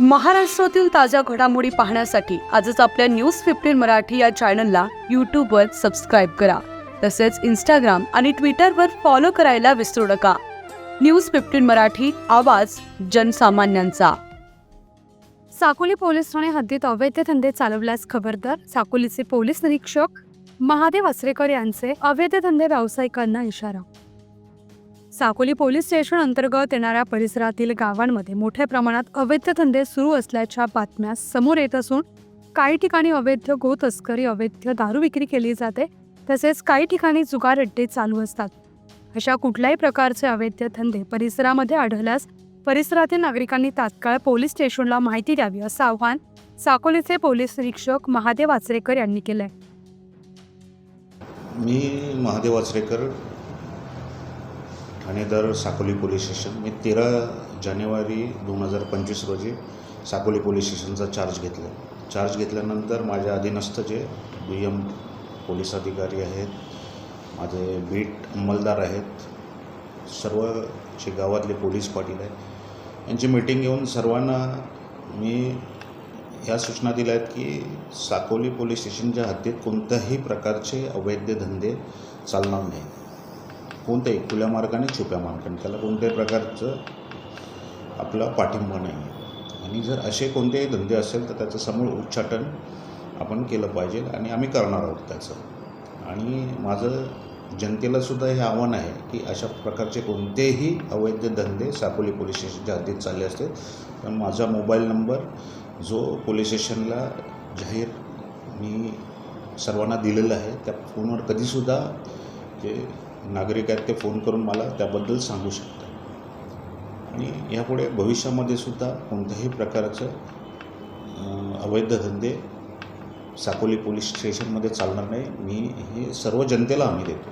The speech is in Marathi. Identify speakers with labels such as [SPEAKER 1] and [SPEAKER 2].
[SPEAKER 1] महाराष्ट्रातील ताज्या घडामोडी पाहण्यासाठी आजच आपल्या न्यूज फिफ्टीन मराठी या चॅनलला यूट्यूबवर सबस्क्राईब करा. तसेच इंस्टाग्राम आणि ट्विटरवर फॉलो करायला विसरू नका. न्यूज फिफ्टीन मराठी आवाज जनसामान्यांचा.
[SPEAKER 2] साकोली पोलीस ठाणे हद्दीत अवैध धंदे चालवल्यास खबरदार साकोलीचे पोलीस निरीक्षक महादेव आचरेकर यांचे अवैध धंदे व्यावसायिकांना इशारा साकोली पोलीस स्टेशन अंतर्गत येणाऱ्या परिसरातील गावांमध्ये मोठ्या प्रमाणात अवैध धंदे सुरू असल्याच्या बातम्या समोर येत असून काही ठिकाणी अवैध गो तस्करी अवैध दारू विक्री केली जाते तसेच काही ठिकाणी जुगार अड्डे चालू असतात. अशा कुठल्याही प्रकारचे अवैध धंदे परिसरामध्ये आढळल्यास परिसरातील नागरिकांनी तात्काळ पोलीस स्टेशनला माहिती द्यावी असं आव्हान साकोलीचे पोलीस निरीक्षक महादेव आचरेकर यांनी केलंय.
[SPEAKER 3] मी महादेव आचरेकर ठाणेदार साकोली पोलीस स्टेशन. मी तेरा जानेवारी दोन हजार पंचवीस रोजी साकोली पोलीस स्टेशनचा चार्ज घेतला. चार्ज घेतल्यानंतर माझ्या अधीनस्थ जे बी एम पोलीस अधिकारी आहेत माझे बीट अंमलदार आहेत सर्व जे गावातले पोलीस पाटील आहेत यांची मीटिंग घेऊन सर्वांना मी ह्या सूचना दिल्या आहेत की साकोली पोलीस स्टेशनच्या हद्दीत कोणत्याही प्रकारचे अवैध धंदे चालणार नाही कोणत्याही खुल्या मार्गाने छुप्या मार्गाने. त्याला कोणत्याही प्रकारचं आपला पाठिंबा नाही आहे आणि जर असे कोणतेही धंदे असेल तर त्याचं समूळ उच्चाटन आपण केलं पाहिजे आणि आम्ही करणार आहोत त्याचं. आणि माझं जनतेलासुद्धा हे आव्हान आहे की अशा प्रकारचे कोणतेही अवैध धंदे साकोली पोलीस स्टेशनच्या हद्दीत चालले असते तर माझा मोबाईल नंबर जो पोलीस स्टेशनला जाहीर मी सर्वांना दिलेला आहे त्या फोनवर कधीसुद्धा जे नागरिक आहेत ते फोन करून मला त्याबद्दल सांगू शकतात आणि यापुढे भविष्यामध्ये सुद्धा कोणत्याही प्रकारचं अवैध धंदे साकोली पोलीस स्टेशनमध्ये चालणार नाही. मी हे सर्व जनतेला आम्ही देतो.